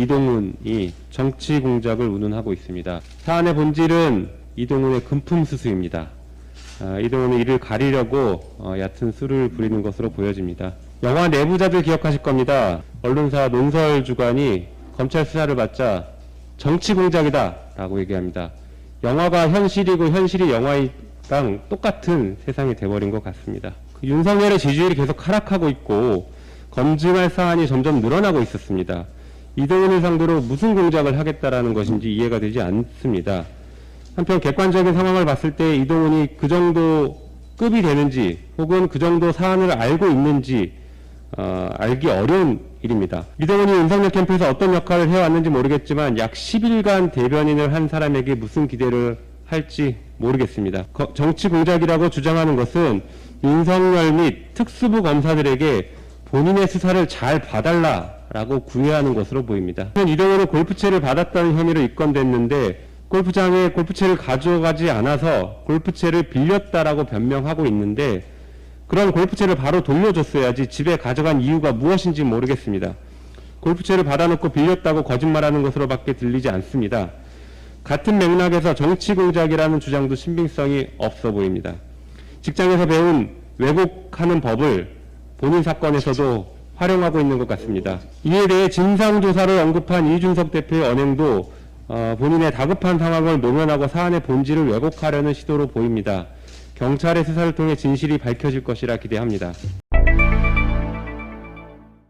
이동훈이 정치 공작을 운운하고 있습니다. 사안의 본질은 이동훈의 금품 수수입니다. 아, 이동훈은 이를 가리려고 어, 얕은 수를 부리는 것으로 보여집니다. 영화 내부자들 기억하실 겁니다. 언론사 논설 주관이 검찰 수사를 받자 정치 공작이다 라고 얘기합니다. 영화가 현실이고 현실이 영화랑 똑같은 세상이 돼버린 것 같습니다. 그 윤석열의 지지율이 계속 하락하고 있고 검증할 사안이 점점 늘어나고 있었습니다. 이동훈을 상대로 무슨 공작을 하겠다라는 것인지 이해가 되지 않습니다. 한편 객관적인 상황을 봤을 때 이동훈이 그 정도 급이 되는지 혹은 그 정도 사안을 알고 있는지 어, 알기 어려운 일입니다. 이동훈이 윤석열 캠프에서 어떤 역할을 해왔는지 모르겠지만 약 10일간 대변인을 한 사람에게 무슨 기대를 할지 모르겠습니다. 거- 정치 공작이라고 주장하는 것은 윤석열 및 특수부 검사들에게 본인의 수사를 잘 봐달라 라고 구애하는 것으로 보입니다. 이동훈은 골프채를 받았다는 혐의로 입건됐는데 골프장에 골프채를 가져가지 않아서 골프채를 빌렸다라고 변명하고 있는데 그런 골프채를 바로 돌려줬어야지 집에 가져간 이유가 무엇인지 모르겠습니다. 골프채를 받아놓고 빌렸다고 거짓말하는 것으로밖에 들리지 않습니다. 같은 맥락에서 정치 공작이라는 주장도 신빙성이 없어 보입니다. 직장에서 배운 왜곡하는 법을 본인 사건에서도 활용하고 있는 것 같습니다. 이에 대해 진상조사를 언급한 이준석 대표의 언행도 어, 본인의 다급한 상황을 노면하고 사안의 본질을 왜곡하려는 시도로 보입니다. 경찰의 수사를 통해 진실이 밝혀질 것이라 기대합니다.